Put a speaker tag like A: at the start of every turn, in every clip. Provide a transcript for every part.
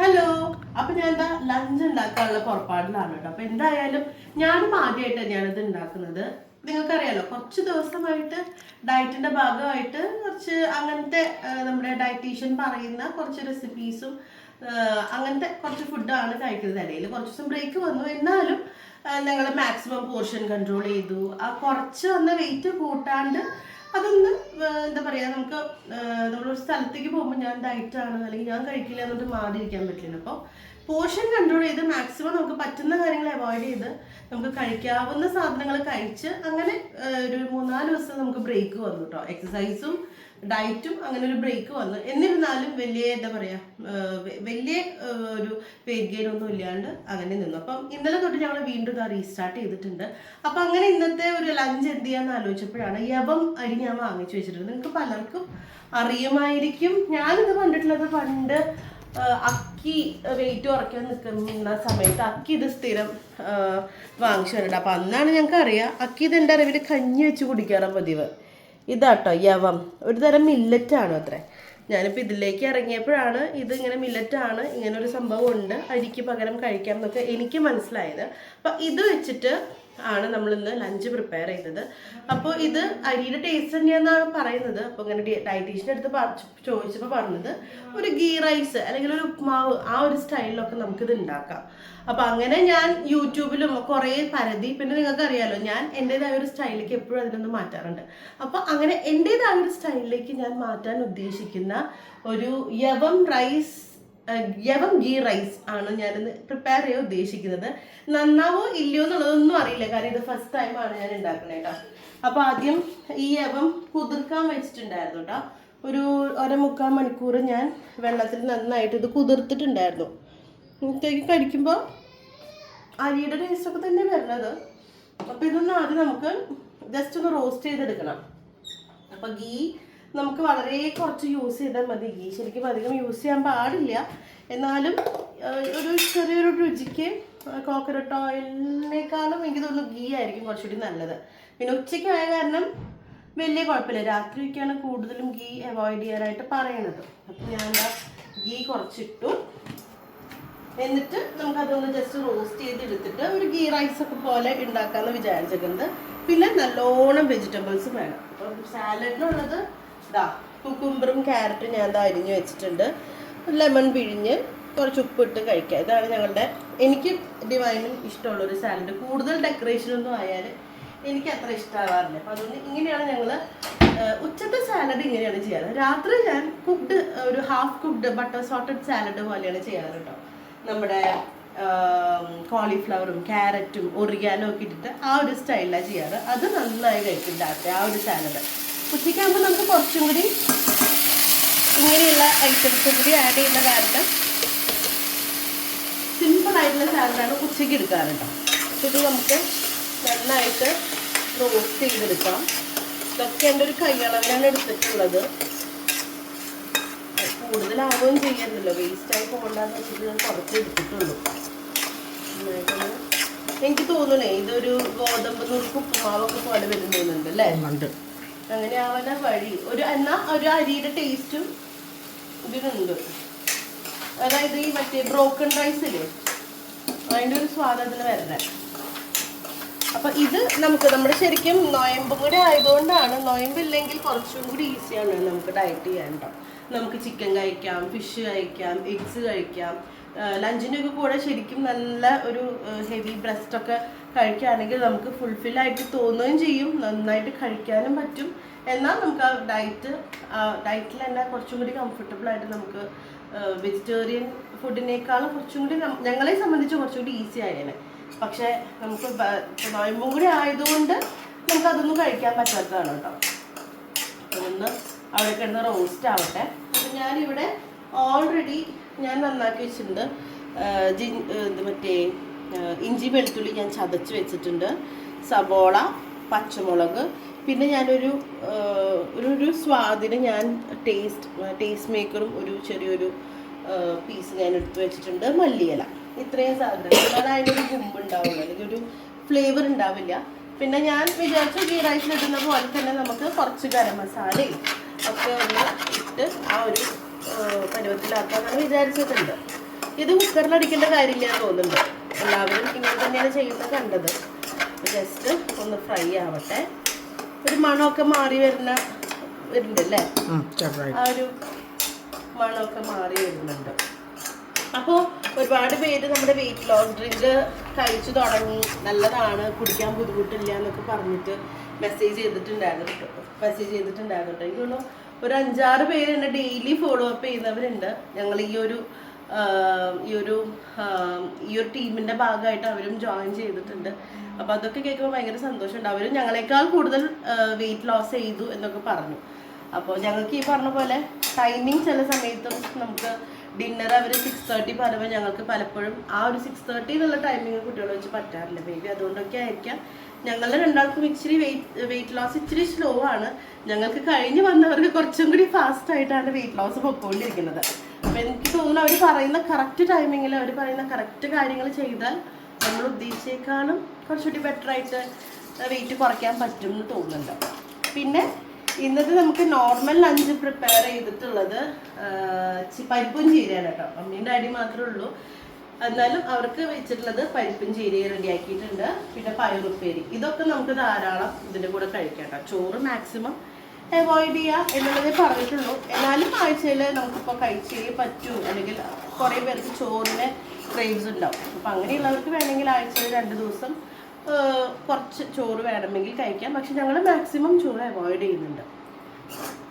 A: Hello അപ്പൊ ഞാൻ എന്താ ലഞ്ച് ഉണ്ടാക്കാനുള്ള പുറപ്പാടിലാണ് കേട്ടോ. അപ്പൊ എന്തായാലും ഞാനും ആദ്യമായിട്ട് തന്നെയാണ് ഇത് ഉണ്ടാക്കുന്നത്. നിങ്ങൾക്കറിയാലോ കുറച്ച് ദിവസമായിട്ട് ഡയറ്റിന്റെ ഭാഗമായിട്ട് കുറച്ച് അങ്ങനത്തെ നമ്മുടെ ഡയറ്റീഷ്യൻ പറയുന്ന കുറച്ച് റെസിപ്പീസും അങ്ങനത്തെ കുറച്ച് ഫുഡാണ് കഴിക്കുന്നത്. ഇടയിൽ കുറച്ച് ദിവസം ബ്രേക്ക് വന്നു. എന്നാലും ഞങ്ങൾ മാക്സിമം പോർഷൻ കൺട്രോൾ ചെയ്തു. ആ കുറച്ച് വന്ന വെയിറ്റ് കൂട്ടാണ്ട് അതൊന്ന് എന്താ പറയാ നമുക്ക് നമ്മളൊരു സ്ഥലത്തേക്ക് പോകുമ്പോൾ ഞാൻ ഡയറ്റാണ് അല്ലെങ്കിൽ ഞാൻ കഴിക്കില്ല എന്നിട്ട് മാറിയിരിക്കാൻ പറ്റില്ല അപ്പോൾ പോർഷൻ കൺട്രോൾ ചെയ്ത് മാക്സിമം നമുക്ക് പറ്റുന്ന കാര്യങ്ങൾ അവോയ്ഡ് ചെയ്ത് നമുക്ക് കഴിക്കാവുന്ന സാധനങ്ങൾ കഴിച്ച് അങ്ങനെ ഒരു മൂന്നാൽ ദിവസം നമുക്ക് ബ്രേക്ക് വന്നു കേട്ടോ എക്സസൈസും ഡയറ്റും അങ്ങനെ ഒരു ബ്രേക്ക് വന്നു. എന്നിരുന്നാലും വലിയ എന്താ പറയാ വലിയ ഒരു വെയിറ്റ് ഗെയിൻ ഒന്നും ഇല്ലാണ്ട് അങ്ങനെ നിന്നു. അപ്പം ഇന്നലെ തൊട്ട് ഞങ്ങൾ വീണ്ടും ഇതാ റീസ്റ്റാർട്ട് ചെയ്തിട്ടുണ്ട്. അപ്പം അങ്ങനെ ഇന്നത്തെ ഒരു ലഞ്ച് എന്ത് ചെയ്യാന്ന് ആലോചിച്ചപ്പോഴാണ് യവം അരി ഞാൻ വാങ്ങിച്ചു വെച്ചിട്ടുണ്ട്. നിങ്ങൾക്ക് പലർക്കും അറിയുമായിരിക്കും. ഞാനിത് കണ്ടിട്ടുള്ളത് പണ്ട് അക്കി വെയിറ്റ് കുറയ്ക്കാൻ നിൽക്കുന്ന സമയത്ത് അക്കി ഇത് സ്ഥിരം വാങ്ങിച്ചു വരണ്ട അപ്പം അന്നാണ് ഞങ്ങൾക്ക് അറിയാം അക്കി ഇത് എന്റെ അറിവിൽ കഞ്ഞി വെച്ച് കുടിക്കാറാണ് പതിവ്. ഇതാട്ടോ യവം. ഒരു തരം മില്ലറ്റാണ് അത്രേ. ഞാനിപ്പോൾ ഇതിലേക്ക് ഇറങ്ങിയപ്പോഴാണ് ഇത് ഇങ്ങനെ മില്ലറ്റാണ് ഇങ്ങനെ ഒരു സംഭവം ഉണ്ട് അരിക്ക് പകരം കഴിക്കാം എന്നൊക്കെ എനിക്ക് മനസ്സിലായത്. അപ്പം ഇത് വെച്ചിട്ട് ആണ് നമ്മൾ ഇന്ന് ലഞ്ച് പ്രിപ്പയർ ചെയ്തത്. അപ്പോൾ ഇത് അരിയുടെ ടേസ്റ്റ് തന്നെയാണെന്നാണ് പറയുന്നത്. അപ്പോൾ ഇങ്ങനെ ഡയറ്റീഷ്യന്റെ അടുത്ത് ചോദിച്ചപ്പോൾ പറഞ്ഞത് ഒരു ഗീ റൈസ് അല്ലെങ്കിൽ ഒരു ഉപ്മാവ് ആ ഒരു സ്റ്റൈലിലൊക്കെ നമുക്കിത് ഉണ്ടാക്കാം അപ്പോൾ അങ്ങനെ ഞാൻ യൂട്യൂബിലും കുറേ പരതി പിന്നെ നിങ്ങൾക്ക് അറിയാലോ ഞാൻ എന്റെതായ ഒരു സ്റ്റൈലിലേക്ക് എപ്പോഴും അതിനൊന്ന് മാറ്റാറുണ്ട്. അപ്പോൾ അങ്ങനെ എന്റെതായ ഒരു സ്റ്റൈലിലേക്ക് ഞാൻ മാറ്റാൻ ഉദ്ദേശിക്കുന്ന ഒരു യവം റൈസ് യവം ഗീ റൈസ് ആണ് ഞാനിന്ന് പ്രിപ്പയർ ചെയ്യാൻ ഉദ്ദേശിക്കുന്നത്. നന്നാവോ ഇല്ലയോ എന്നുള്ളതൊന്നും അറിയില്ല. കാരണം ഇത് ഫസ്റ്റ് ടൈമാണ് ഞാൻ ഉണ്ടാക്കുന്നത് കേട്ടോ അപ്പോൾ ആദ്യം ഈ യവം കുതിർക്കാൻ വെച്ചിട്ടുണ്ടായിരുന്നു കേട്ടോ ഒരു ഒര മുക്കാൽ മണിക്കൂർ ഞാൻ വെള്ളത്തിൽ നന്നായിട്ട് ഇത് കുതിർത്തിട്ടുണ്ടായിരുന്നു. ഇത്തേക്ക് കഴിക്കുമ്പോൾ അരിയുടെ ടേസ്റ്റൊക്കെ തന്നെ വരുന്നത്. അപ്പോൾ ഇതൊന്ന് ആദ്യം നമുക്ക് ജസ്റ്റ് ഒന്ന് റോസ്റ്റ് ചെയ്തെടുക്കണം. അപ്പോൾ ഗീ നമുക്ക് വളരെ കുറച്ച് യൂസ് ചെയ്താൽ മതി. ഗീ ശരിക്കും അധികം യൂസ് ചെയ്യാൻ പാടില്ല. എന്നാലും ഒരു ചെറിയൊരു രുചിക്ക് കോക്കനട്ട് ഓയിലിനേക്കാളും എനിക്ക് തോന്നുന്നു ഗീ ആയിരിക്കും കുറച്ചുകൂടി നല്ലത്. പിന്നെ ഉച്ചയ്ക്കായ കാരണം വലിയ കുഴപ്പമില്ല. രാത്രിയൊക്കെയാണ് കൂടുതലും ഗീ അവോയ്ഡ് ചെയ്യാനായിട്ട് പറയുന്നത്. അപ്പം ഞാൻ ഗീ കുറച്ചിട്ടു. എന്നിട്ട് നമുക്കതൊന്ന് ജസ്റ്റ് റോസ്റ്റ് ചെയ്ത് എടുത്തിട്ട് ഒരു ഗീ റൈസ് ഒക്കെ പോലെ ഉണ്ടാക്കാന്ന് വിചാരിച്ചിട്ടുണ്ട്. പിന്നെ നല്ലോണം വെജിറ്റബിൾസ് വേണം. അപ്പം സാലഡിനുള്ളത് ഇതാ കുക്കുംബറും ക്യാരറ്റും ഞാൻ ഇതാ അരിഞ്ഞ് വെച്ചിട്ടുണ്ട്. ലെമൺ പിഴിഞ്ഞ് കുറച്ച് ഉപ്പിട്ട് കഴിക്കുക ഇതാണ് ഞങ്ങളുടെ എനിക്ക് ഡിവൈനും ഇഷ്ടമുള്ളൊരു സാലഡ് കൂടുതൽ ഡെക്കറേഷൻ ഒന്നും ആയാൽ എനിക്ക് അത്ര ഇഷ്ടമാവാറില്ല അപ്പം അതുകൊണ്ട് ഇങ്ങനെയാണ് ഞങ്ങൾ ഉച്ചത്തെ സാലഡ് ഇങ്ങനെയാണ് ചെയ്യാറ്. രാത്രി ഞാൻ കുക്ക്ഡ് ഒരു half cooked butter sauteed salad പോലെയാണ് ചെയ്യാറ് കേട്ടോ നമ്മുടെ കോളിഫ്ലവറും ക്യാരറ്റും ഒറിയാനോ ഒക്കെ ഇട്ടിട്ട് ആ ഒരു സ്റ്റൈലിലാണ് ചെയ്യാറ്. അത് നന്നായി കഴിക്കും രാത്രി ആ ഒരു സാലഡ് ഉച്ചയ്ക്കാകുമ്പോൾ നമുക്ക് കുറച്ചും കൂടി ഇങ്ങനെയുള്ള ഐറ്റംസ് കൂടി ആഡ് ചെയ്യുന്ന സിമ്പിൾ ആയിട്ടുള്ള സാലഡാണ് ഉച്ചയ്ക്ക് എടുക്കാറ് കേട്ടോ ഇത് നമുക്ക് നന്നായിട്ട് റോസ്റ്റ് ചെയ്തെടുക്കാം. ഇതൊക്കെ എന്റെ ഒരു കൈയളവിലാണ് എടുത്തിട്ടുള്ളത്. കൂടുതലാവുകയും ചെയ്യരുതല്ലോ. വേസ്റ്റായി പോകണ്ടെന്ന് വെച്ചിട്ട് ഞാൻ കുറച്ച് എടുത്തിട്ടുള്ളൂ. എനിക്ക് തോന്നണേ ഇതൊരു ഗോതമ്പ് നുറുക്ക് ഉപ്പുമാവൊക്കെ പോലെ വരുന്നുണ്ട് അല്ലേ? അങ്ങനെ ആവാന വഴി. ഒരു എന്നാ ഒരു അരിയുടെ ടേസ്റ്റും ഇതിനുണ്ട് അതായത് ഈ മറ്റേ ബ്രോക്കൺ റൈസ് ഇല്ലേ? അതിന്റെ ഒരു സ്വാദം അതിന് വരണേ. അപ്പൊ ഇത് നമുക്ക് നമ്മുടെ ശരിക്കും നൊയമ്പും കൂടെ ആയതുകൊണ്ടാണ്. നൊയമ്പില്ലെങ്കിൽ കുറച്ചും കൂടി ഈസിയാണ് നമുക്ക് ഡയറ്റ് ചെയ്യാൻ. നമുക്ക് ചിക്കൻ കഴിക്കാം ഫിഷ് കഴിക്കാം എഗ്സ് കഴിക്കാം. ലഞ്ചിനൊക്കെ കൂടെ ശരിക്കും നല്ല ഒരു ഹെവി ബ്രസ്റ്റ് ഒക്കെ കഴിക്കുകയാണെങ്കിൽ നമുക്ക് ഫുൾഫില്ലായിട്ട് തോന്നുകയും ചെയ്യും. നന്നായിട്ട് കഴിക്കാനും പറ്റും. എന്നാൽ നമുക്ക് ആ ഡയറ്റ് ഡയറ്റിൽ തന്നെ കുറച്ചും കൂടി കംഫർട്ടബിൾ ആയിട്ട് നമുക്ക് വെജിറ്റേറിയൻ ഫുഡിനേക്കാളും കുറച്ചും കൂടി ഞങ്ങളെ സംബന്ധിച്ച് കുറച്ചും കൂടി ഈസി ആയേനെ. പക്ഷേ നമുക്ക് നോയമ്പും കൂടി ആയതുകൊണ്ട് നമുക്ക് അതൊന്നും കഴിക്കാൻ പറ്റാത്തതാണ് കേട്ടോ. ഒന്ന് അവിടെ കിടന്ന് റോസ്റ്റ് ആവട്ടെ. അപ്പം ഞാനിവിടെ ഓൾറെഡി ഞാൻ നന്നാക്കി വെച്ചിട്ടുണ്ട് ജി ഇത് മറ്റേ ഇഞ്ചി വെളുത്തുള്ളി ഞാൻ ചതച്ച് വെച്ചിട്ടുണ്ട്. സബോള പച്ചമുളക്. പിന്നെ ഞാനൊരു ഒരു ഒരു സ്വാദിന് ഞാൻ ടേസ്റ്റ് ടേസ്റ്റ് മേക്കറും ഒരു ചെറിയൊരു പീസ് ഞാൻ എടുത്തു വെച്ചിട്ടുണ്ട്. മല്ലിയില. ഇത്രയും സാധനങ്ങൾ അല്ലാതെ അതിനൊരു ഗുമ്പ് ഉണ്ടാവില്ല അല്ലെങ്കിൽ ഒരു ഫ്ലേവർ ഉണ്ടാവില്ല. പിന്നെ ഞാൻ വിചാരിച്ചു ഗീ ഇടുന്ന പോലെ തന്നെ നമുക്ക് കുറച്ച് ഗരം മസാലയും ഒക്കെ ഒന്ന് ഇട്ട് ആ ഒരു ആ, പരുവത്തിലാക്കാന്നാണ് വിചാരിച്ചിട്ടുണ്ട്. ഇത് കുക്കറിൽ അടിക്കേണ്ട കാര്യമില്ല തോന്നുന്നുണ്ട്. എല്ലാവരും ഇങ്ങനെ തന്നെയാണ് ചെയ്യുന്നത് കണ്ടത്. ജസ്റ്റ് ഒന്ന് ഫ്രൈ ആവട്ടെ. ഒരു മണമൊക്കെ മാറി വരുന്ന വരുന്നുണ്ടല്ലേ? ആ ഒരു മണമൊക്കെ മാറി വരുന്നുണ്ട്. അപ്പോൾ ഒരുപാട് പേര് നമ്മുടെ വെയിറ്റ് ലോസ് ഡ്രിങ്ക് കഴിച്ചു തുടങ്ങി. നല്ലതാണ്. കുടിക്കാൻ ബുദ്ധിമുട്ടില്ല എന്നൊക്കെ പറഞ്ഞിട്ട് മെസ്സേജ് ചെയ്തിട്ടുണ്ടായിരുന്നു. മെസ്സേജ് ചെയ്തിട്ടുണ്ടായിരുന്നു കേട്ടോ. എനിക്ക് തോന്നുന്നു ഒരു അഞ്ചാറ് പേര് എന്നെ ഡെയിലി ഫോളോ അപ്പ് ചെയ്യുന്നവരുണ്ട്. ഞങ്ങൾ ഈ ഒരു ഈ ഒരു ഈ ഒരു ടീമിന്റെ ഭാഗമായിട്ട് അവരും ജോയിൻ ചെയ്തിട്ടുണ്ട്. അപ്പൊ അതൊക്കെ കേൾക്കുമ്പോൾ ഭയങ്കര സന്തോഷമുണ്ട്. അവരും ഞങ്ങളെക്കാൾ കൂടുതൽ വെയിറ്റ് ലോസ് ചെയ്തു എന്നൊക്കെ പറഞ്ഞു. അപ്പോൾ ഞങ്ങൾക്ക് ഈ പറഞ്ഞ പോലെ ടൈമിങ് ചില സമയത്തും നമുക്ക് ഡിന്നർ അവർ സിക്സ് തേർട്ടി പറയുമ്പോൾ ഞങ്ങൾക്ക് പലപ്പോഴും ആ ഒരു സിക്സ് തേർട്ടി എന്നുള്ള ടൈമിങ് കുട്ടികളെ വെച്ച് പറ്റാറില്ല. മേ ബി അതുകൊണ്ടൊക്കെ ആയിരിക്കാം. ഞങ്ങളുടെ രണ്ടാൾക്കും ഇച്ചിരി വെയിറ്റ് വെയിറ്റ് ലോസ് ഇച്ചിരി സ്ലോ ആണ്. ഞങ്ങൾക്ക് കഴിഞ്ഞ് വന്നവർക്ക് കുറച്ചും കൂടി ഫാസ്റ്റ് ആയിട്ടാണ് വെയിറ്റ് ലോസ് പൊക്കോണ്ടിരിക്കുന്നത്. അപ്പം എനിക്ക് തോന്നുന്നു അവർ പറയുന്ന കറക്റ്റ് ടൈമിങ്ങിൽ അവർ പറയുന്ന കറക്റ്റ് കാര്യങ്ങൾ ചെയ്താൽ നമ്മൾ ഉദ്ദേശിച്ചേക്കാളും കുറച്ചുകൂടി ബെറ്റർ ആയിട്ട് വെയിറ്റ് കുറയ്ക്കാൻ പറ്റും എന്ന് തോന്നുന്നുണ്ട്. പിന്നെ ഇന്നത്തെ നമുക്ക് നോർമൽ ലഞ്ച് പ്രിപ്പയർ ചെയ്തിട്ടുള്ളത് പരിപ്പും ചീരയാണ് കേട്ടോ. അമ്മീന്റെ അടി മാത്രമേ ഉള്ളൂ. എന്നാലും അവർക്ക് വെച്ചിട്ടുള്ളത് പരിപ്പും ചീരയും റെഡിയാക്കിയിട്ടുണ്ട് പിന്നെ പയറുപ്പേരി ഇതൊക്കെ നമുക്ക് ധാരാളം ഇതിന്റെ കൂടെ കഴിക്കാം ചോറ് മാക്സിമം അവോയ്ഡ് ചെയ്യുക എന്നുള്ളതേ പറഞ്ഞിട്ടുള്ളൂ. എന്നാലും ആഴ്ചയിൽ നമുക്കിപ്പോൾ കഴിച്ചേ പറ്റൂ. അല്ലെങ്കിൽ കുറേ പേർക്ക് ചോറിന് ക്രേവ്സ് ഉണ്ടാവും. അപ്പം അങ്ങനെയുള്ളവർക്ക് വേണമെങ്കിൽ ആഴ്ചയിൽ രണ്ട് ദിവസം കുറച്ച് ചോറ് വേണമെങ്കിൽ കഴിക്കാം. പക്ഷെ ഞങ്ങൾ മാക്സിമം ചോറ് അവോയ്ഡ് ചെയ്യുന്നുണ്ട്.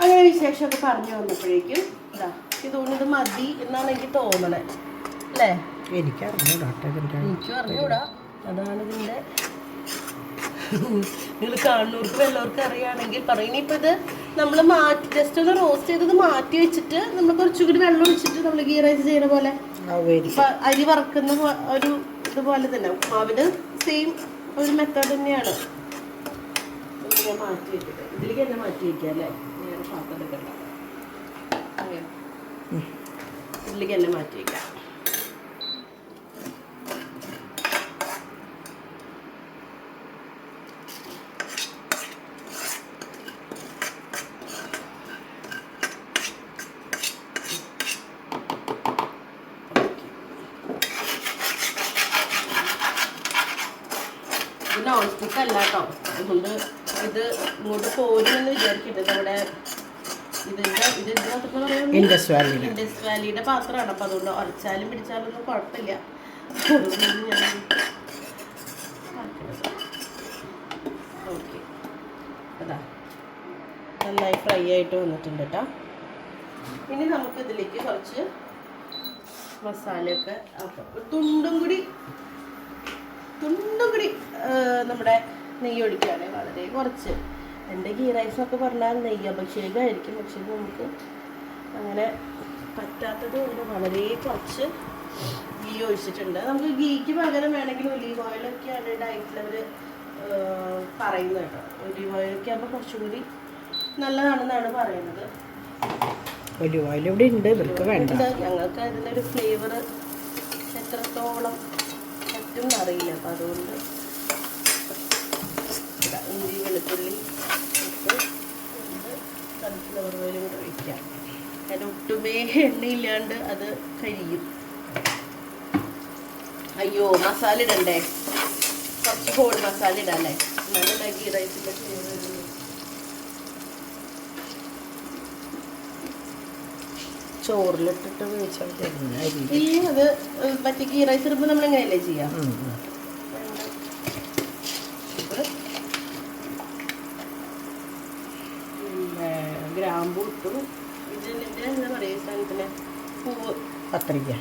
A: അങ്ങനെ വിശേഷമൊക്കെ പറഞ്ഞു വന്നപ്പോഴേക്കും ഇതാ ഇതുകൊണ്ട് ഇത് മതി എന്നാണ് എനിക്ക് തോന്നണേ. അല്ലേ?
B: എനിക്കറിഞ്ഞൂടാട്ടെ ഇതിന്റെ
A: എനിക്കും അറിഞ്ഞൂടാ. അതാണ് ഇതിന്റെ നിങ്ങൾ കാണുന്നവർക്ക് വല്ലവർക്കും അറിയുകയാണെങ്കിൽ പറയും. ഇനിയിപ്പോൾ ഇത് നമ്മൾ മാറ്റി ജസ്റ്റ് ഒന്ന് റോസ്റ്റ് ചെയ്തത് മാറ്റി വെച്ചിട്ട് നമ്മൾ കുറച്ചുകൂടി വെള്ളം ഒഴിച്ചിട്ട് നമ്മൾ ഗീ റൈസ് ചെയ്യുന്ന പോലെ. അരി വറക്കുന്ന ഒരു ഇതുപോലെ തന്നെ. ഉപ്മാവിന് സെയിം ഒരു മെത്തേഡ് തന്നെയാണ്. ഞാൻ മാറ്റി വെക്കട്ടെ. ഇതിലേക്ക് തന്നെ മാറ്റി വെക്കാം അല്ലേ? ഞാൻ പാത്രം എടുക്കട്ടെ? ഇതിലേക്ക് തന്നെ മാറ്റി വെക്കാം ഇത് നോൺ സ്റ്റിക്ക് അല്ല കേട്ടോ അതുകൊണ്ട് ഇത് ഇങ്ങോട്ട് പോരുമെന്ന് വിചാരിക്കട്ടെ നമ്മുടെ ഇതിന്റെ ഇത് ഇതിനകത്തൊക്കെ പറയുന്നത്
B: ഇൻഡസ് വാലിയുടെ
A: പാത്രമാണ്. അപ്പൊ അതുകൊണ്ട് ഉറച്ചാലും പിടിച്ചാലും ഒന്നും കുഴപ്പമില്ല. ഓക്കെ. അതാ. നന്നായി ഫ്രൈ ആയിട്ട് വന്നിട്ടുണ്ട് കേട്ടോ. ഇനി നമുക്ക് ഇതിലേക്ക് കുറച്ച് മസാലയൊക്കെ തുണ്ടും കൂടി തുണ്ടും കൂടി നമ്മുടെ നെയ്യ് ഒഴിക്കുകയാണെങ്കിൽ വളരെ കുറച്ച്. എന്റെ ഗീ റൈസ് എന്നൊക്കെ പറഞ്ഞാൽ നെയ്യ് അഭിഷേകമായിരിക്കും. പക്ഷേ നമുക്ക് അങ്ങനെ പറ്റാത്തത് കൊണ്ട് വളരെ കുറച്ച് ഗീ ഒഴിച്ചിട്ടുണ്ട്. നമുക്ക് ഗീക്ക് പകരം വേണമെങ്കിൽ ഒലീവ് ഓയിലൊക്കെയാണ് ഡയറ്റിൽ അവർ പറയുന്നത് കേട്ടോ. ഒലീവ് ഓയിലൊക്കെ ആകുമ്പോൾ കുറച്ചും കൂടി നല്ലതാണെന്നാണ് പറയുന്നത്.
B: ഒലീവ് ഓയിൽ ഇവിടെ ഉണ്ട് ഇവർക്ക് വേണ്ട.
A: ഞങ്ങൾക്ക് അതിന്റെ ഒരു ഫ്ലേവർ എത്രത്തോളം പറ്റും അറിയില്ല. അപ്പം അതുകൊണ്ട് ഇഞ്ചി വെളുത്തുള്ളി ഇട്ട് സൺഫ്ലവർ ഓയിലും കൂടെ ഒഴിക്കാം. അതിന് ഒട്ടുമേ എണ്ണയില്ലാണ്ട് അത് കഴിയും. അയ്യോ മസാല ഇടണ്ടേ? കുറച്ച് ഹോൾ മസാല ഇടാല്ലേ? നല്ല ഗീ റൈസിന്റെ
B: ചോറിലിട്ടിട്ട് വേവിച്ചാൽ അരി
A: അത് മറ്റേ ഗീ റൈസ് ഇടുമ്പോൾ നമ്മൾ എങ്ങനെയല്ലേ ചെയ്യാം
B: ഉം, ഉം.
A: ഇത് പിന്നെ ഗ്രാമ്പു ഇട്ടു ഇതിന്റെ എന്താ പറയുക സാധനത്തിന് പൂവ്
B: പത്രിക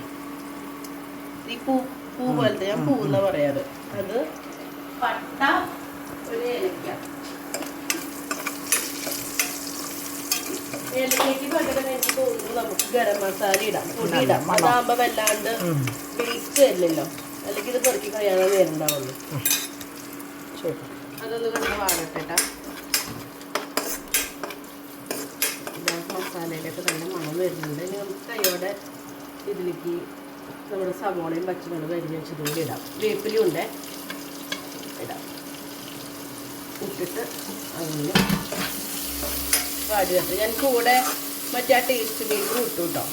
A: ഈ പൂ പൂ പോലത്തെ ഞാൻ പൂ എന്നാ പറയാറ്. അത് പട്ട ഒരു ഏലക്ക. ഏലക്കയ്ക്ക് പകരം എനിക്ക് തോന്നുന്നു നമുക്ക് ഗരം മസാല ഇടാം. പൊടി ഇടാം. അതാകുമ്പോ വല്ലാണ്ട്
B: ഉം.
A: വേസ്റ്റ് വരില്ലല്ലോ അല്ലെങ്കിൽ ഇത് പെറുക്കി കഴിയാതെ അതൊന്ന് കണ്ട് മസാലയിലൊക്കെ നല്ല മണം വരുന്നുണ്ട്. ഇനി നമുക്ക് കൈയോടെ ഇതിലേക്ക് നമ്മുടെ സവോളയും പച്ചമുളകും അരിഞ്ഞ് കൂടി ഇടാം. വേപ്പിലും ഉണ്ട്. ഇടാം. ഇട്ടിട്ട് അങ്ങനെ വാടി ഞാൻ കൂടെ മറ്റേ ടേസ്റ്റ് ബേസും ഇട്ടു കേട്ടോ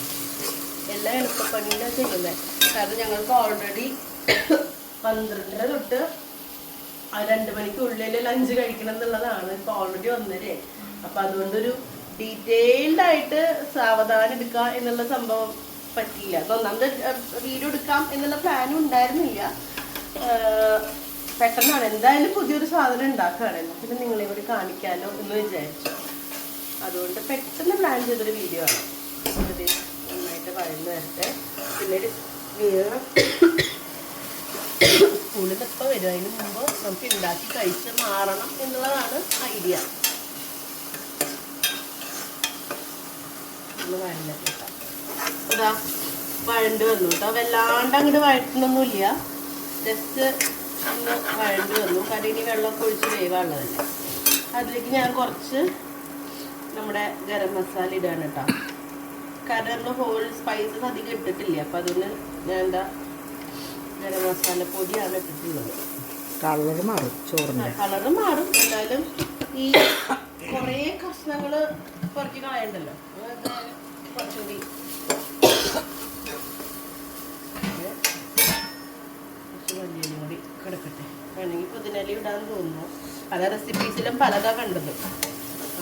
A: എല്ലാം എളുപ്പപ്പണിയിലാണ് ചെയ്യുന്നത് കാരണം ഞങ്ങൾക്ക് ഓൾറെഡി പന്ത്രണ്ടര തൊട്ട് ആ രണ്ട് മണിക്കുള്ളിൽ ലഞ്ച് കഴിക്കണം എന്നുള്ളതാണ് ഇപ്പോൾ ഓൾറെഡി ഒന്നരേ അപ്പം അതുകൊണ്ടൊരു ഡീറ്റെയിൽഡ് ആയിട്ട് സാവധാനം എടുക്കുക എന്നുള്ള സംഭവം പറ്റിയില്ല. ഒന്നാമത് വീഡിയോ എടുക്കാം എന്നുള്ള പ്ലാനും ഉണ്ടായിരുന്നില്ല. പെട്ടെന്നാണ്. എന്തായാലും പുതിയൊരു സാധനം ഉണ്ടാക്കുകയാണ്. എന്നാ പിന്നെ നിങ്ങളെ കൂടി കാണിക്കാലോ എന്ന് വിചാരിച്ചു. അതുകൊണ്ട് പെട്ടെന്ന് പ്ലാൻ ചെയ്തൊരു വീഡിയോ ആണ്. നന്നായിട്ട് വഴന്ന് വരട്ടെ. പിന്നെ ഒരു വീണം സ്കൂളിൽ എപ്പോൾ വരും. അതിന് മുമ്പ് നമുക്ക് ഉണ്ടാക്കി കഴിച്ച് മാറണം എന്നുള്ളതാണ് ഐഡിയ നല്ലത്. ഇതാ വഴണ്ട് വന്നു കേട്ടോ. വല്ലാണ്ട് അങ്ങോട്ട് വഴറ്റുന്നൊന്നുമില്ല ജസ്റ്റ് ഒന്ന് വഴണ്ട് വന്നു. കാരണം ഇനി വെള്ളമൊക്കെ ഒഴിച്ച് വേവാനുള്ളതല്ലേ അതിലേക്ക് ഞാൻ കുറച്ച് നമ്മുടെ ഗരം മസാല ഇടാണ് കേട്ടോ. കാരണം നമ്മൾ ഹോൾ സ്പൈസസ് അധികം ഇട്ടിട്ടില്ല. അപ്പം അതുകൊണ്ട് ഞാൻ എന്താ ഗരം മസാല പൊടിയാണ് ഇട്ടിട്ടുള്ളത്.
B: കളർ മാറും ചോറിന്റെ
A: കളറ് മാറും. എന്നാലും ഈ കുറേ കഷ്ണങ്ങൾ കുറച്ച് കളയണ്ടല്ലോ. കുറച്ചുകൂടി കുറച്ച് മല്ലിയിലും കൂടി കിടക്കട്ടെ പുതിനയില തോന്നുന്നു. പല റെസിപ്പീസിലും പലതാണ് കണ്ടത്.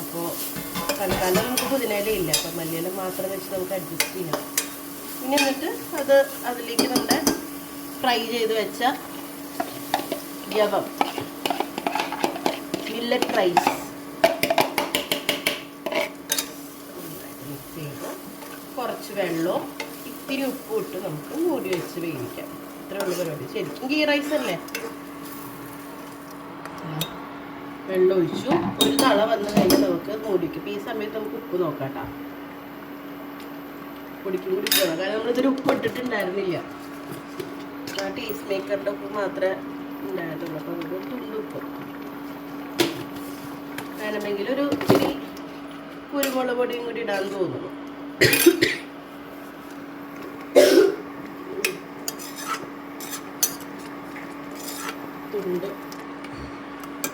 A: അപ്പോൾ തൽക്കാലം നമുക്ക് പുതിനയില ഇല്ല. അപ്പം മല്ലിയില മാത്രം വെച്ച് നമുക്ക് അഡ്ജസ്റ്റ് ചെയ്യാം. ഇനി എന്നിട്ട് അത് അതിലേക്ക് നമ്മുടെ ഫ്രൈ ചെയ്ത് വെച്ച യവം. മില്ലറ്റ് റൈസ് കുറച്ച് വെള്ളവും ഇത്തിരി ഉപ്പും ഇട്ട് നമുക്ക് മൂടി വെച്ച് വേവിക്കാം. ഇത്രയുള്ള പരിപാടി. ശരിക്കും ഗീ റൈസ് അല്ലേ? വെള്ളം ഒഴിച്ചു ഒരു തള വന്ന് കഴിഞ്ഞാൽ നമുക്ക് മൂടിക്കും ഈ സമയത്ത് നമുക്ക് ഉപ്പ് നോക്കാം കേട്ടോ പൊടിക്കും കൂടി പോകണം കാരണം നമ്മളിതൊരു ഉപ്പ് ഇട്ടിട്ടുണ്ടായിരുന്നില്ല. ആ ടേസ്റ്റ് മേക്കറിന്റെ ഉപ്പ് മാത്രമേ ഉണ്ടായിരുന്നുള്ളൂ അപ്പോൾ നമുക്ക് തുള്ളി ഉപ്പ്. വേണമെങ്കിൽ ഒരു ഇച്ചിരി കുരുമുളക് പൊടിയും കൂടി ഇടാൻ തോന്നുന്നു തുണ്ട്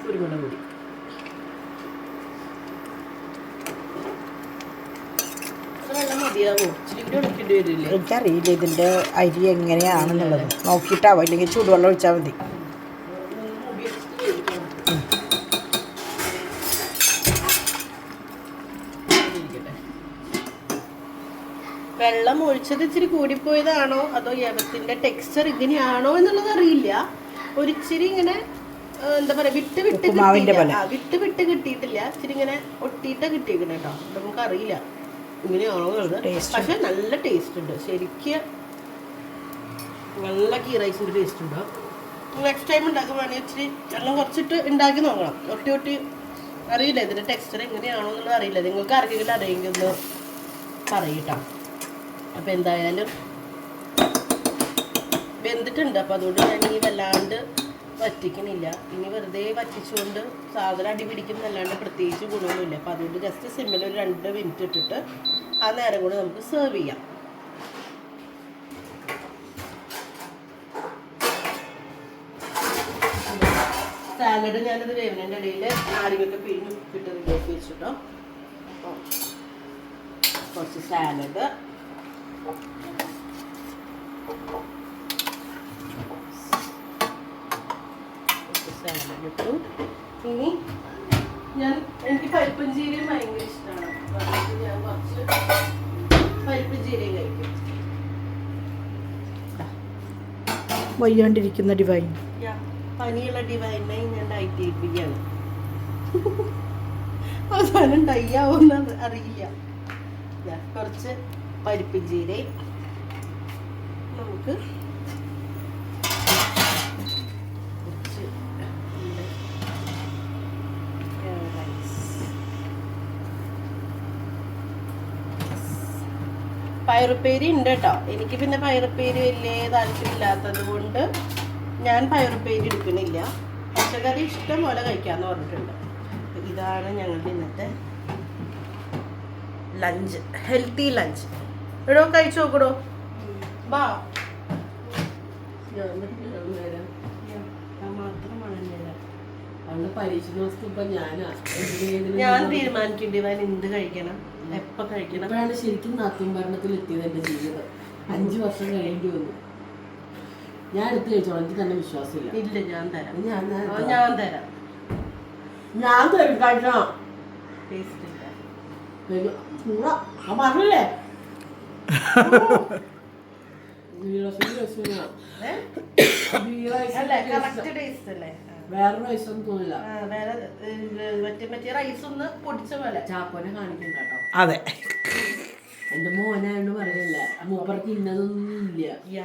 A: കുരുമുളക് പൊടി അത് വെള്ളം മതിയാവോ ഇച്ചിരി കൂടി ഉണക്കേണ്ടി വരില്ലേ
B: എനിക്കറിയില്ല ഇതിന്റെ അരി എങ്ങനെയാണെന്നുള്ളത്. നോക്കിയിട്ടാവും? അല്ലെങ്കിൽ ചൂടുവെള്ളം ഒഴിച്ചാൽ മതി.
A: വെള്ളം ഒഴിച്ചത് ഇച്ചിരി കൂടിപ്പോയതാണോ? അതോ യവത്തിന്റെ ടെക്സ്ചർ ഇങ്ങനെയാണോ എന്നുള്ളത് അറിയില്ല. ഒരിച്ചിരി ഇങ്ങനെ എന്താ പറയാ വിട്ട് വിട്ട് കിട്ടിയില്ല. വിട്ട് വിട്ട് കിട്ടിയിട്ടില്ല. ഇച്ചിരി ഇങ്ങനെ ഒട്ടിയിട്ട് കിട്ടിയിരിക്കണ കേട്ടോ നമുക്ക് അറിയില്ല ഇങ്ങനെയാണോ എന്നുള്ളത്
B: Taste
A: പക്ഷെ നല്ല ടേസ്റ്റ് ഉണ്ട്. ശരിക്ക് നല്ല ഗീ റൈസിന്റെ ടേസ്റ്റ് ഉണ്ട്? നെക്സ്റ്റ് ടൈം ഉണ്ടാക്കുവാണെങ്കിൽ ഇച്ചിരി വെള്ളം കുറച്ചിട്ട് ഉണ്ടാക്കി നോക്കണം. ഒട്ടി ഒട്ടി അറിയില്ല ഇതിന്റെ ടെക്സ്ചർ എങ്ങനെയാണോ എന്നുള്ളത് അറിയില്ല. നിങ്ങൾക്ക് ആർക്കെങ്കിലും അറിയെങ്കിൽ ഒന്ന് പറയട്ടോ അപ്പം എന്തായാലും വെന്തിട്ടുണ്ട്. അപ്പം അതുകൊണ്ട് ഞാൻ ഈ വല്ലാണ്ട് വറ്റിക്കണില്ല. ഇനി വെറുതെ വറ്റിച്ചുകൊണ്ട് സാധനം അടി പിടിക്കുന്നല്ലാണ്ട് പ്രത്യേകിച്ച് ഗുണമൊന്നുമില്ല. അപ്പം അതുകൊണ്ട് ജസ്റ്റ് സിമ്മിൽ ഒരു രണ്ട് മിനിറ്റ് ഇട്ടിട്ട് ആ നേരം കൂടെ നമുക്ക് സെർവ് ചെയ്യാം. സാലഡ് ഞാനത് വേവനന്റെ ഇടയിൽ നാരങ്ങയൊക്കെ പിഴിഞ്ഞ് ഉപ്പിട്ട് റെഡിയാക്കി വെച്ചിട്ടോ. അപ്പോൾ കുറച്ച് സാലഡ് സാലഡ് ഇനി ഞാൻ എനിക്ക് പരിപ്പും ജീരയും ഭയങ്കര ഇഷ്ടമാണ് ഞാൻ കുറച്ച് പരിപ്പും ജീരയും കഴിക്കും
B: വയ്യാണ്ടിരിക്കുന്ന ഡിവൈൻ
A: പനിയുള്ള ഡിവൈനെ ഞാൻ ഡയറ്റ് ചെയ്യിപ്പിക്കുകയാണ്. അവസാനം ഡൈ ആവുമെന്ന് അറിയില്ല. കുറച്ച് പരിപ്പ് ജീരയും നമുക്ക് കുറച്ച് നമ്മുടെ rice. പയറുപ്പേരി ഉണ്ട് കേട്ടോ. എനിക്ക് പിന്നെ പയറുപ്പേരി വലിയ താല്പര്യം ഇല്ലാത്തത് കൊണ്ട് ഞാൻ പയറുപ്പേരി എടുക്കണില്ല പച്ചക്കറി ഇഷ്ടം പോലെ കഴിക്കാന്ന് പറഞ്ഞിട്ടുണ്ട്. ഇതാണ് ഞങ്ങളുടെ ഇന്നത്തെ ലഞ്ച് ഹെൽത്തി ലഞ്ച് എടോ കഴിച്ചു നോക്കടോ. ബാ ഞാൻ തീരുമാനിക്കേണ്ടി ഞാൻ എന്ത് കഴിക്കണം? എപ്പോ കഴിക്കണം?
C: അപ്പോഴാണ് ശരിക്കും നാത്തും ഭരണത്തിൽ എത്തിയത് എന്റെ ജീവിതം. അഞ്ചു വർഷം കഴിയേണ്ടി വന്നു. ഞാൻ എടുത്ത് കഴിച്ചോളാം. എനിക്ക് തന്നെ വിശ്വാസമില്ല.
A: ഇല്ല ഞാൻ തരാം.
C: ഞാൻ ഞാൻ-
A: ഞാൻ തരാം.
C: ഞാൻ തരും കഴിക്കണം
A: ടേസ്റ്റ് ഇല്ല.
C: ആ പറഞ്ഞില്ലേ?
A: അല്ലേ കറക്റ്റ് ടേസ്റ്റ് അല്ലേ ആ.
C: വേറൊരു ഒന്നും തോന്നില്ല.
A: ആ, വേറെ ഏ, മറ്റേ മറ്റേ റൈസ് ഒന്ന് പൊടിച്ച പോലെ.
C: ചാക്കോനെ കാണിക്കണ്ട കേട്ടോ.
B: അതെ.
C: എന്റെ മോനായോണ്ട് പറയല്ല മൂപ്പർക്ക് ഇന്നതൊന്നും ഇല്ല.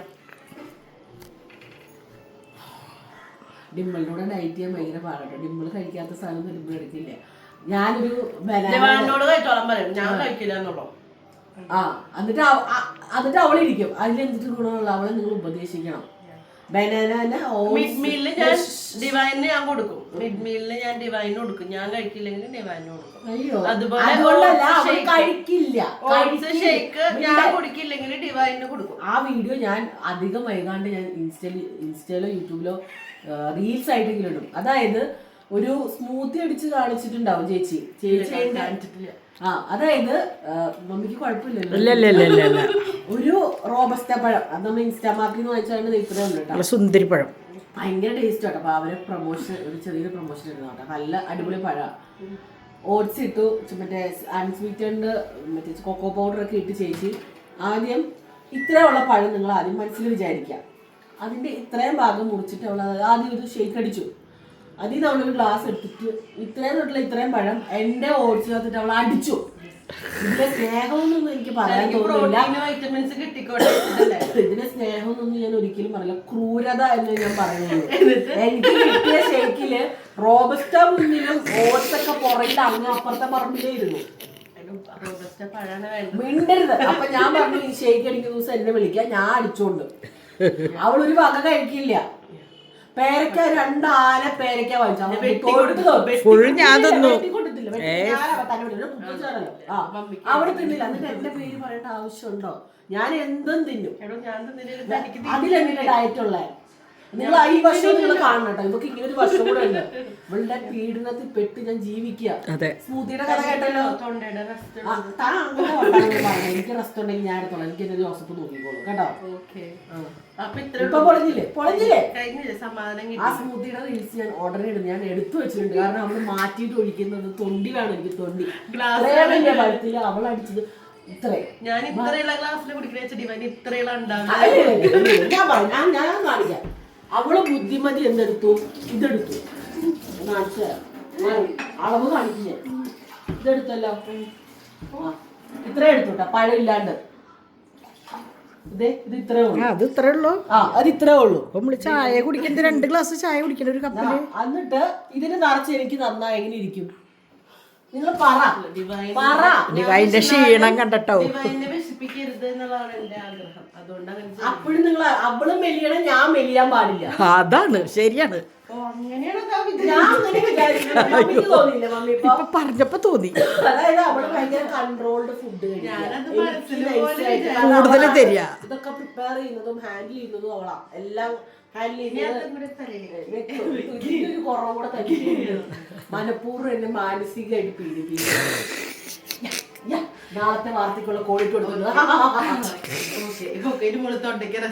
C: ഡിമ്പിളിനോട് ഡയറ്റ് ചെയ്യാൻ ഭയങ്കര പാടാട്ടോ ഡിമ്പിൾ കഴിക്കാത്ത സാധനം ഡിമ്പിൾ എടുക്കില്ല. ഞാനൊരു
A: ഞാൻ കഴിക്കില്ല എന്നുള്ളൂ?
C: ആ എന്നിട്ട് എന്നിട്ട് അവളിരിക്കും. അതിലെന്തിട്ട് ഗുണമുള്ള അവളെ നിങ്ങൾ ഉപദേശിക്കണം. ബനാന
A: മിഡ് മീലിൽ ഞാൻ ഡിവൈനിന് ഞാൻ കൊടുക്കും. മിഡ് മീലിന് ഞാൻ ഡിവൈന് കൊടുക്കും. ഞാൻ കഴിക്കില്ലെങ്കിൽ ഡിവൈന് കൊടുക്കും.
C: അയ്യോ.
A: അതുപോലെ
C: അതുകൊണ്ടല്ല
A: oats
C: അവൾ
A: shake.
C: കഴിക്കില്ല.
A: ഓട്സ് ഷേക്ക്
C: കഴിക്കില്ല.
A: ഞാൻ കുടിക്കില്ലെങ്കിൽ ഡിവൈന് കൊടുക്കും.
C: ആ വീഡിയോ ഞാൻ അധികം വൈകാണ്ട് ഞാൻ ഇൻസ്റ്റയിൽ ഇൻസ്റ്റയിലോ യൂട്യൂബിലോ റീൽസ് ആയിട്ടെങ്കിലും ഇടും. അതായത് ഒരു സ്മൂത്തി അടിച്ച് കാണിച്ചിട്ടുണ്ടാവും ചേച്ചി. ചേച്ചി
A: കാണിച്ചിട്ടില്ല.
C: ആ അതായത് മമ്മിക്ക് കുഴപ്പമില്ലല്ലോ.
B: ഇല്ല ഇല്ല ഇല്ല ഇല്ല ഇല്ല.
C: ഒരു റോബസ്റ്റ പഴം. അത് നമ്മൾ ഇൻസ്റ്റാമാർക്കിൽ നിന്ന് കേട്ടോ.
B: നല്ല സുന്ദരിപ്പഴം
C: ഭയങ്കര ടേസ്റ്റ് കേട്ടോ അപ്പൊ അവരെ പ്രൊമോഷൻ ഒരു ചെറിയൊരു പ്രൊമോഷൻ ഇരുന്നു കേട്ടോ. നല്ല അടിപൊളി പഴം. ഓട്സ് ഇട്ടു മറ്റേ അൺസ്വീറ്റൻഡ് മറ്റേ കൊക്കോ പൗഡർ ഒക്കെ ഇട്ട് ചേച്ചി ആദ്യം ഇത്രയുള്ള പഴം നിങ്ങൾ ആദ്യം മനസ്സിൽ വിചാരിക്കാം അതിന്റെ ഇത്രയും ഭാഗം മുറിച്ചിട്ട് അവൾ ആദ്യം ഒരു ഷേക്ക് അടിച്ചു. അതിൽ നിന്ന് അവളൊരു ഗ്ലാസ് എടുത്തിട്ട് ഇത്രയും തൊട്ടുള്ള ഇത്രയും പഴം എന്റെ ഓട്സ് ചേർത്തിട്ട് അവൾ അടിച്ചു. ഇതിന്റെ സ്നേഹമൊന്നും എനിക്ക് പറയാൻ തോന്നുന്നില്ല.
A: വൈറ്റമിൻസ് കിട്ടിക്കോട്ടെ?
C: ഇതിന്റെ സ്നേഹമൊന്നും ഞാൻ ഒരിക്കലും പറയില്ല ക്രൂരത എന്ന് ഞാൻ പറയുന്നത്. എനിക്ക് കിട്ടിയ ഷേക്കിൽ റോബസ്റ്റ മുന്നിലും ഓട്സ് ഒക്കെ പുറകിൽ അങ്ങ് അപ്പുറത്തെ പറമ്പിലേ ഇരുന്നു. മിണ്ടരുത്. അപ്പൊ ഞാൻ പറഞ്ഞു ഈ ഷേക്ക് അടിക്കുന്ന ദിവസം എന്നെ വിളിക്കാം ഞാൻ അടിച്ചോണ്ട്. അവളൊരു വക കഴിക്കില്ല. പേരക്ക രണ്ടാല പേരക്ക വാങ്ങിച്ചു
B: ഫുൾ ഞാൻ തന്നു.
C: അവിടെ തിന്നില്ല. എന്നിട്ട് എന്റെ പേര് പറയേണ്ട ആവശ്യമുണ്ടോ? ഞാൻ എന്തും തിന്നും. അതിലെങ്ങനെ ഡയറ്റ് ഉള്ളേ? നിങ്ങൾ ഈ വർഷം നിങ്ങൾ കാണണം കേട്ടോ. ഇവർക്ക് ഇങ്ങനെ ഒരു വർഷം കൂടെ ഉണ്ട്. ഇവളുടെ പീഡനത്തിൽ പെട്ട് ഞാൻ ജീവിക്കുക. സ്മൂതിയുടെ കഥ കേട്ടല്ലോ.
A: തൊണ്ടയുടെ റെസ്റ്റ്
C: ആ, താൻ അങ്ങനെ എനിക്ക് റെസ്റ്റ് ഉണ്ടെങ്കിൽ ഞാൻ എടുത്തോളാം. എനിക്ക് എന്റെ ജോസഫ് നോക്കിക്കോളൂ. കേട്ടോ?
A: ഓക്കെ.
C: ആ.
A: സ്മൂതിയുടെ
C: ഇപ്പൊ പൊളിഞ്ഞില്ലേ? പൊളിഞ്ഞില്ലേ?
A: കഴിഞ്ഞില്ലേ? സമാധാനം
C: ആ
A: കിട്ടി
C: സ്മൂത്തിയുടെ റീൽസ് ഞാൻ ഓർഡർ ചെയ്ത് ഞാൻ എടുത്തു വെച്ചിട്ടുണ്ട്. കാരണം അവൾ മാറ്റിയിട്ട് ഒഴിക്കുന്നത് തൊണ്ടി വേണം എനിക്ക് തൊണ്ടി. ഇത്രയും പഴത്തിൽ അവൾ അടിച്ചത് ഇത്രയും
A: ഞാൻ ഇത്രയുള്ള ഗ്ലാസ്സിൽ കുടിക്കുന്ന വെച്ചിട്ട് ഇവൻ ഇത്രയുള്ള ഉണ്ടാവും
C: ഞാൻ കാണിക്കാം. അവൾ ബുദ്ധിമതി എന്തെടുത്തു? ഇതെടുത്തു. കാണിച്ചു അളവ് കാണിക്കില്ലേ ഇതെടുത്തല്ലോ. ഇത്ര എടുത്തുട്ടാ. പഴം ഇല്ലാണ്ട് ഇത് ഇത്രേ ഉള്ളൂ.
B: ആ അത് ഇത്രേ ഉള്ളൂ.
C: ആ അത് ഇത്രേ ഉള്ളൂ.
B: അപ്പൊ നമ്മൾ ചായ കുടിക്കുന്നത് രണ്ട് ഗ്ലാസ് ചായ കുടിക്കണ ഒരു കപ്പിൽ.
C: എന്നിട്ട് ഇതിന് നിറച്ച് എനിക്ക് നന്നായി എങ്ങനെ ഇരിക്കും. നിങ്ങൾ പറ.
A: ഡിവൈൻ
C: പറ.
B: ഡിവൈന്റെ ക്ഷീണം കണ്ടട്ടോ.
A: എന്നുള്ളതാണ് എന്റെ ആഗ്രഹം. അതുകൊണ്ട് അങ്ങനെ ചെയ്യും.
C: അപ്പോഴും നിങ്ങൾ അവൾ മെലിയണം ഞാൻ മെലിയാൻ പാടില്ല.
B: അതാണ് ശരിയാണ്.
A: ഓ അങ്ങനെയാണോ
C: ഞാൻ അങ്ങനെ വിചാരിക്കുന്നു മമ്മിക്ക് തോന്നിയില്ല മമ്മി ഇപ്പൊ?
B: ഇപ്പൊ പറഞ്ഞപ്പോ തോന്നി.
C: അതായത് അവൾ ഭയങ്കര കൺട്രോൾഡ് ഫുഡ്
A: ഞാനത് മനസ്സിൽ പോലെ
B: കൂടുതൽ തരിക.
C: ഇതൊക്കെ പ്രിപ്പയർ ചെയ്യുന്നതും ഹാൻഡിൽ ചെയ്യുന്നതും അവളാ. എല്ലാം ഹാൻഡിൽ ചെയ്യുന്നത്
A: അതും കൂടെ തരയില്ലേ?
C: വെക്കും. ഇതിന്റെ ഒരു കുറവ് കൂടെ തന്നെ മനഃപൂർവം എന്നെ മാനസികമായിട്ട് പീഡിപ്പിക്കും. നാളത്തെ വാർത്തക്കുള്ള കോഴിട്ട് കൊടുക്കുന്നത്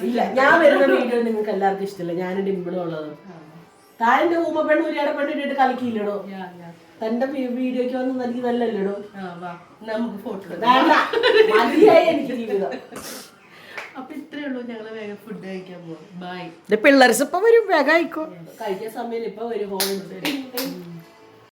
C: ഇല്ല ഞാൻ വരുന്ന വീഡിയോ നിങ്ങൾക്ക് എല്ലാവർക്കും ഇഷ്ടമില്ല? ഞാൻ ഡിമ്പിളും ഉള്ളത്. താന്റെ ഊമ പെണ്ണ് ഉരിയാടെ പെണ്ണ് ഇട്ടിട്ട് കളിക്കില്ലടോ. തന്റെ വീഡിയോക്ക് വന്ന് എനിക്ക് നല്ലല്ലോ
A: ആ, വാ. നമുക്ക് ഫോട്ടോ
C: മതിയായി എനിക്ക് ജീവിതം.
A: അപ്പൊ ഇത്രേ ഉള്ളൂ ഞങ്ങൾ വേഗം ഫുഡ് കഴിക്കാൻ പോകും ബൈ
B: പിള്ളേർസ് ഇപ്പൊ വരും വേഗം
C: കഴിക്കാൻ സമയം ഇപ്പൊ വരും ഫോൺ